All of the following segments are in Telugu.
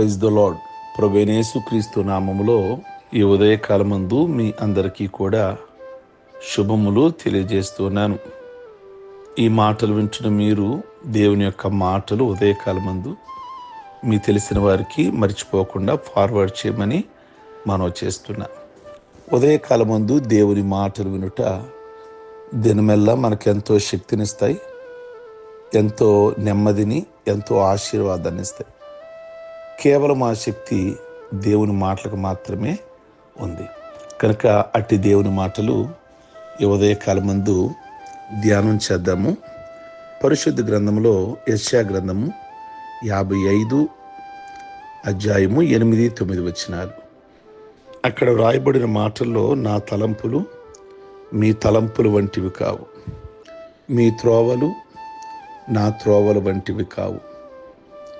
ప్రైజ్ ద లాడ్ ప్రవేణేసు క్రీస్తు నామములో ఈ ఉదయకాలమందు మీ అందరికీ కూడా శుభములు తెలియజేస్తున్నాను ఈ మాటలు వింటున్న మీరు దేవుని యొక్క మాటలు ఉదయకాలమందు మీ తెలిసిన వారికి మర్చిపోకుండా ఫార్వర్డ్ చేయమని మనం చేస్తున్నా. ఉదయకాలమందు దేవుని మాటలు వినుట దినమెల్లా మనకెంతో శక్తినిస్తాయి ఎంతో నెమ్మదిని ఎంతో ఆశీర్వాదాన్ని ఇస్తాయి కేవలం ఆ శక్తి దేవుని మాటలకు మాత్రమే ఉంది. కనుక అట్టి దేవుని మాటలు ఈ ఉదయకాలం ముందు ధ్యానం చేద్దాము. పరిశుద్ధ గ్రంథంలో యశ్యా గ్రంథము యాభై ఐదు అధ్యాయము ఎనిమిది తొమ్మిది వచ్చినారు అక్కడ వ్రాయబడిన మాటల్లో నా తలంపులు మీ తలంపులు వంటివి కావు. మీ త్రోవలు నా త్రోవలు వంటివి కావు.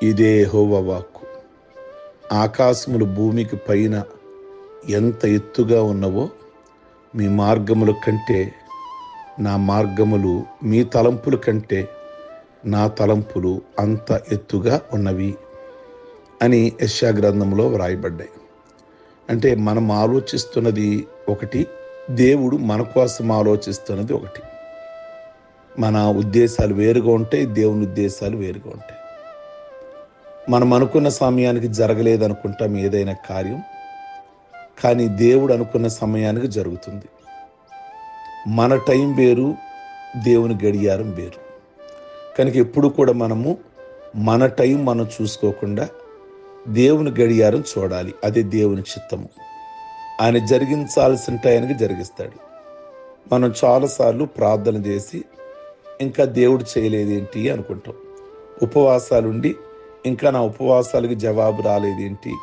ఇదే హోవ వాక్ ఆకాశములు భూమికి పైన ఎంత ఎత్తుగా ఉన్నవో మీ మార్గముల కంటే నా మార్గములు మీ తలంపుల కంటే నా తలంపులు అంత ఎత్తుగా ఉన్నవి అని యశా గ్రంథంలో వ్రాయబడ్డాయి. అంటే మనం ఆలోచిస్తున్నది ఒకటి దేవుడు మన కోసం ఆలోచిస్తున్నది ఒకటి. మన ఉద్దేశాలు వేరుగా ఉంటాయి దేవుని ఉద్దేశాలు వేరుగా ఉంటాయి. మనం అనుకున్న సమయానికి జరగలేదు అనుకుంటాం ఏదైనా కార్యం కానీ దేవుడు అనుకున్న సమయానికి జరుగుతుంది. మన టైం వేరు దేవుని గడియారం వేరు. కనుక ఎప్పుడు కూడా మనము మన టైం మనం చూసుకోకుండా దేవుని గడియారం చూడాలి. అదే దేవుని చిత్తము. ఆయన జరిగించాల్సిన టైంకి జరిగిస్తాడు. మనం చాలాసార్లు ప్రార్థన చేసి ఇంకా దేవుడు చేయలేదేంటి అనుకుంటాం. ఉపవాసాలుండి ఇంకా నా ఉపవాసాలకి జవాబు రాలేదేంటి?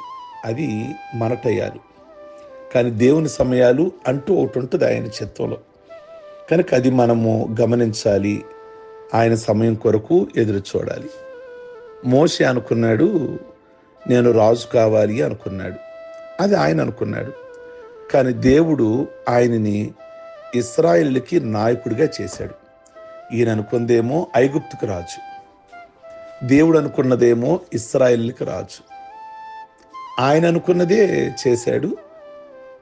అది మన కానీ దేవుని సమయాలు అంటూ ఒకటి ఉంటుంది ఆయన చిత్తంలో. కనుక అది మనము గమనించాలి. ఆయన సమయం కొరకు ఎదురు చూడాలి. మోషి అనుకున్నాడు నేను రాజు కావాలి అనుకున్నాడు. అది ఆయన అనుకున్నాడు. కానీ దేవుడు ఆయనని ఇస్రాయిల్కి నాయకుడిగా చేశాడు. ఈయన అనుకుందేమో ఐగుప్తుకు రాజు. దేవుడు అనుకున్నదేమో ఇస్రాయిల్కి రాజు. ఆయన అనుకున్నదే చేశాడు.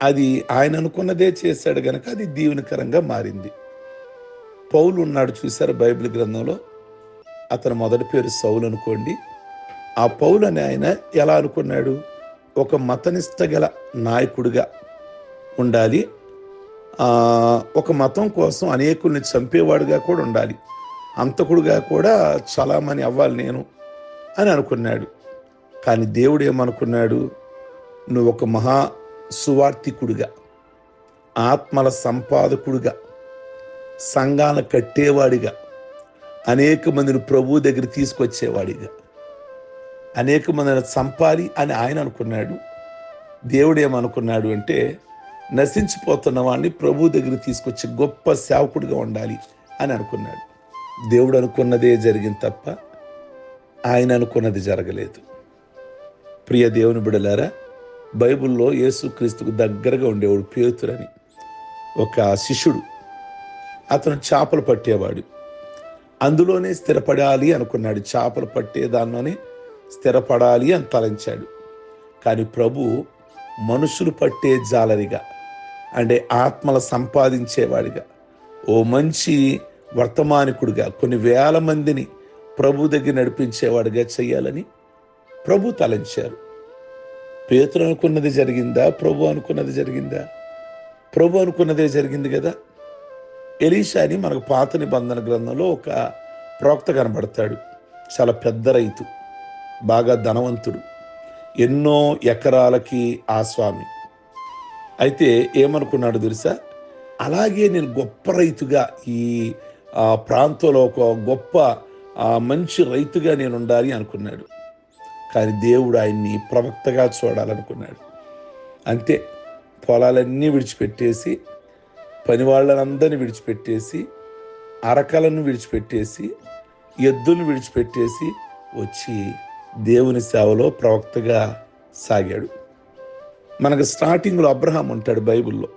అది ఆయన అనుకున్నదే చేశాడు గనక అది దీవెనకరంగా మారింది. పౌలు ఉన్నాడు చూశారు బైబిల్ గ్రంథంలో? అతను మొదటి పేరు సౌలు అనుకోండి. ఆ పౌలు అని ఆయన ఎలా అనుకున్నాడు? ఒక మతనిష్ట గల నాయకుడిగా ఉండాలి. ఒక మతం కోసం అనేకుల్ని చంపేవాడుగా కూడా ఉండాలి. అంతకుడుగా కూడా చలామణి అవ్వాలి నేను అని అనుకున్నాడు. కానీ దేవుడు ఏమనుకున్నాడు? నువ్వు ఒక మహా సువార్థికుడిగా ఆత్మల సంపాదకుడిగా సంఘాల కట్టేవాడిగా అనేక మందిని ప్రభువు దగ్గర తీసుకొచ్చేవాడిగా అనేక మందిని చంపాలి అని ఆయన అనుకున్నాడు. దేవుడు ఏమనుకున్నాడు అంటే నశించిపోతున్న వాడిని ప్రభు దగ్గర తీసుకొచ్చి గొప్ప సేవకుడిగా ఉండాలి అని అనుకున్నాడు. దేవుడు అనుకున్నదే జరిగింది తప్ప ఆయన అనుకున్నది జరగలేదు. ప్రియ దేవుని బిడలారా బైబిల్లో యేసుక్రీస్తుకు దగ్గరగా ఉండేవాడు పేతురని ఒక శిష్యుడు. అతను చేపలు పట్టేవాడు. అందులోనే స్థిరపడాలి అనుకున్నాడు. చేపలు పట్టే దానిలోనే స్థిరపడాలి అని తలంచాడు. కానీ ప్రభు మనుషులు పట్టే జాలరిగా అంటే ఆత్మల సంపాదించేవాడిగా ఓ మంచి వర్తమానికుడిగా కొన్ని వేల మందిని ప్రభు దగ్గర నడిపించేవాడిగా చేయాలని ప్రభు తలంచారు. పేతురు అనుకున్నది జరిగిందా? ప్రభు అనుకున్నది జరిగిందా? ప్రభు అనుకున్నదే జరిగింది కదా? ఎలీషా అని మనకు పాత నిబంధన గ్రంథంలో ఒక ప్రవక్త కనబడతాడు. చాలా పెద్ద రైతు బాగా ధనవంతుడు ఎన్నో ఎకరాలకి ఆ స్వామి. అయితే ఏమనుకున్నాడు తెలుసా? అలాగే నేను గొప్ప రైతుగా ఈ ఆ, ప్రాంతంలో ఒక గొప్ప ఆ, మంచి రైతుగా నేను ఉండాలి అనుకున్నాడు. కానీ దేవుడు ఆయన్ని ప్రవక్తగా చూడాలనుకున్నాడు. అంతే పొలాలన్నీ విడిచిపెట్టేసి పని వాళ్ళనందరినీ విడిచిపెట్టేసి అరకలను విడిచిపెట్టేసి ఎద్దులను విడిచిపెట్టేసి వచ్చి దేవుని సేవలో ప్రవక్తగా సాగాడు. మనకు స్టార్టింగ్లో అబ్రహాం ఉంటాడు బైబిల్లో.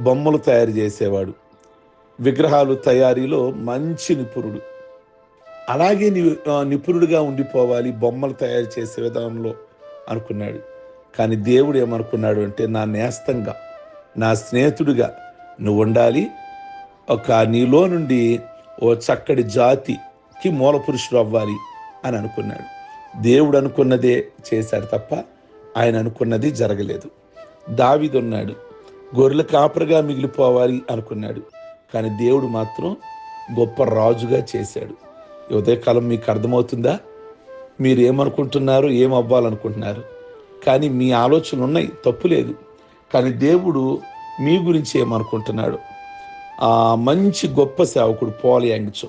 బొమ్మలు తయారు చేసేవాడు. విగ్రహాలు తయారీలో మంచి నిపుణుడు. అలాగే ని నిపుణుడిగా ఉండిపోవాలి బొమ్మలు తయారు చేసే విధానంలో అనుకున్నాడు. కానీ దేవుడు ఏమనుకున్నాడు అంటే నా నేస్తంగా నా స్నేహితుడిగా నువ్వు ఉండాలి ఒక నీలో నుండి ఓ చక్కటి జాతికి మూల పురుషుడు అవ్వాలి అని అనుకున్నాడు. దేవుడు అనుకున్నదే చేశాడు తప్ప ఆయన అనుకున్నది జరగలేదు. దావిదున్నాడు. గొర్రెల కాపరిగా మిగిలిపోవాలి అనుకున్నాడు. కానీ దేవుడు మాత్రం గొప్ప రాజుగా చేశాడు. ఉదయకాలం మీకు అర్థమవుతుందా? మీరు ఏమనుకుంటున్నారు ఏం అవ్వాలనుకుంటున్నారు కానీ మీ ఆలోచనలు ఉన్నాయి తప్పు లేదు. కానీ దేవుడు మీ గురించి ఏమనుకుంటున్నాడు? ఆ మంచి గొప్ప సేవకుడు పాల్ యాంగ్చో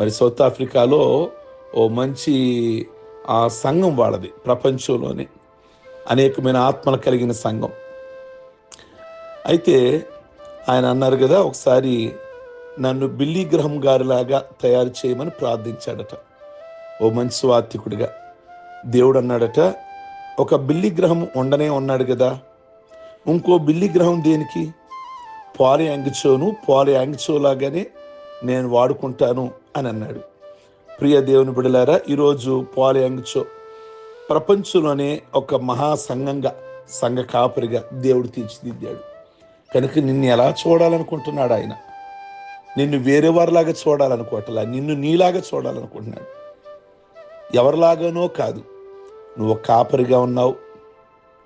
మరి సౌత్ ఆఫ్రికాలో ఓ మంచి ఆ సంఘం వాళ్ళది ప్రపంచంలోనే. అనేకమైన ఆత్మలు కలిగిన సంఘం. అయితే ఆయన అన్నారు కదా ఒకసారి నన్ను బిల్లీ గ్రహం గారిలాగా తయారు చేయమని ప్రార్థించాడట. ఓ మంచి స్వార్థికుడిగా దేవుడు అన్నాడట ఒక బిల్లి గ్రహం ఉండనే ఉన్నాడు కదా. ఇంకో బిల్లి గ్రహం దేనికి? పాలి యాంగిచోను పాలి యాంగిచో లాగానే నేను వాడుకుంటాను అని అన్నాడు. ప్రియ దేవుని బిడలారా ఈరోజు పాలి యాంగిచో ప్రపంచంలోనే ఒక మహా సంఘంగా సంఘ కాపరిగా దేవుడు తీర్చిదిద్దాడు. కనుక నిన్ను ఎలా చూడాలనుకుంటున్నాడు ఆయన? నిన్ను వేరే వారిలాగా చూడాలనుకోవట్లా? నిన్ను నీలాగా చూడాలనుకుంటున్నాడు. ఎవరిలాగానో కాదు. నువ్వు కాపరిగా ఉన్నావు.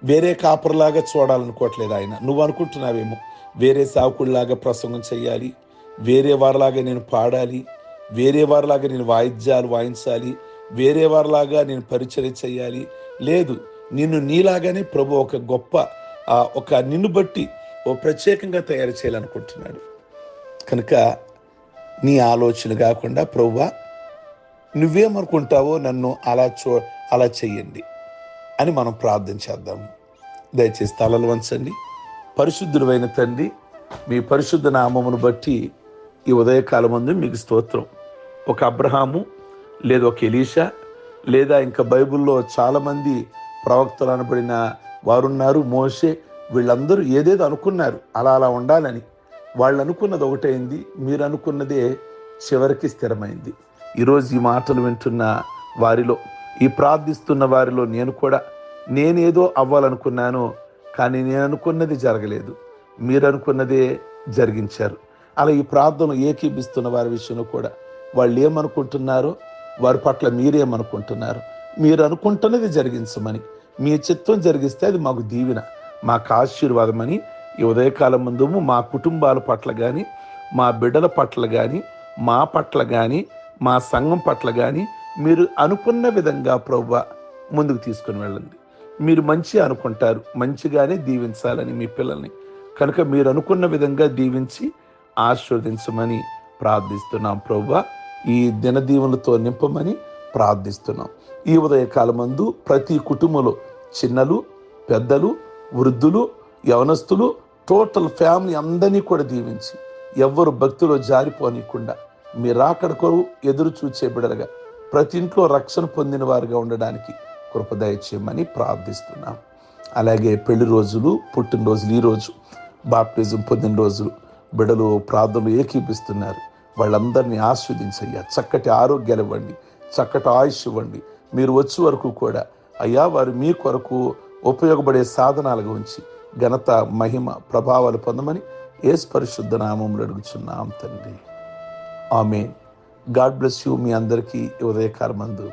వేరే కాపరిలాగా చూడాలనుకోవట్లేదు ఆయన. నువ్వు అనుకుంటున్నావేమో? వేరే సావుకుడిలాగా ప్రసంగం చేయాలి వేరే వారిలాగా నేను పాడాలి. వేరే వారిలాగా నేను వాయిద్యాలు వాయించాలి. వేరే వారిలాగా నేను పరిచయం చేయాలి లేదు నిన్ను నీలాగానే ప్రభు ఒక గొప్ప ఆ, ఒక నిన్ను బట్టి ఓ ప్రత్యేకంగా తయారు చేయాలనుకుంటున్నాడు. కనుక నీ ఆలోచన కాకుండా ప్రవ్వా నువ్వేమనుకుంటావో నన్ను అలా చూ అలా చెయ్యండి అని మనం ప్రార్థన చేద్దాము. దయచేసి తలలు వంచండి. పరిశుద్ధుడైన తండ్రి మీ పరిశుద్ధ నామమును బట్టి ఈ ఉదయకాలమందు మీకు స్తోత్రం. ఒక అబ్రహాము లేదా ఒక ఎలీషా లేదా ఇంకా బైబిల్లో చాలామంది ప్రవక్తలు అనబడిన వారున్నారు. మోసే వీళ్ళందరూ ఏదేదో అనుకున్నారు. అలా అలా ఉండాలని. వాళ్ళు అనుకున్నది ఒకటైంది మీరు అనుకున్నదే చివరికి స్థిరమైంది. ఈరోజు ఈ మాటలు వింటున్న వారిలో ఈ ప్రార్థిస్తున్న వారిలో నేను కూడా నేనేదో అవ్వాలనుకున్నాను కానీ నేను అనుకున్నది జరగలేదు. మీరు అనుకున్నదే జరిగించారు. అలా ఈ ప్రార్థన ఏకీపిస్తున్న వారి విషయంలో కూడా వాళ్ళు ఏమనుకుంటున్నారో వారి పట్ల మీరేమనుకుంటున్నారు? మీరు అనుకుంటున్నది జరిగించమని. మీ చిత్తం జరిగిస్తే అది మాకు దీవెన. మాకు ఆశీర్వాదమని ఈ ఉదయకాలం ముందు మా కుటుంబాల పట్ల కానీ మా బిడ్డల పట్ల కానీ మా పట్ల కానీ మా సంఘం పట్ల కానీ మీరు అనుకున్న విధంగా ప్రభు ముందుకు తీసుకుని వెళ్ళండి. మీరు మంచి అనుకుంటారు మంచిగానే దీవించాలని మీ పిల్లల్ని. కనుక మీరు అనుకున్న విధంగా దీవించి ఆశీర్వదించమని ప్రార్థిస్తున్నాం ప్రభు ఈ దినదీవులతో నింపమని ప్రార్థిస్తున్నాం. ఈ ఉదయకాలమందు ప్రతి కుటుంబంలో చిన్నలు పెద్దలు వృద్ధులు యవనస్తులు టోటల్ ఫ్యామిలీ అందరినీ కూడా దీవించి ఎవ్వరు భక్తిలో జారిపోనీయకుండా మీ రాకడ కొరకు ఎదురు చూచే బిడలుగా ప్రతి ఇంట్లో రక్షణ పొందిన వారుగా ఉండడానికి కృపదయ చేయమని ప్రార్థిస్తున్నాం. అలాగే పెళ్ళి రోజులు పుట్టినరోజులు ఈరోజు బాప్టిజం పొందిన రోజులు బిడలు ప్రార్థనలు ఏకీపిస్తున్నారు. వాళ్ళందరినీ ఆస్వాదించయ్యా. చక్కటి ఆరోగ్యాలు ఇవ్వండి. చక్కటి ఆయుష్ ఇవ్వండి. మీరు వచ్చే వరకు కూడా అయ్యా వారు మీ కొరకు ఉపయోగపడే సాధనాలుగా ఉంచి ఘనత మహిమ ప్రభావాలు పొందమని ఏసు పరిశుద్ధ నామంలో అడుగుచున్నాం తండ్రి. ఆమె గాడ్ బ్లెస్ యూ మీ అందరికీ ఉదయకారమందు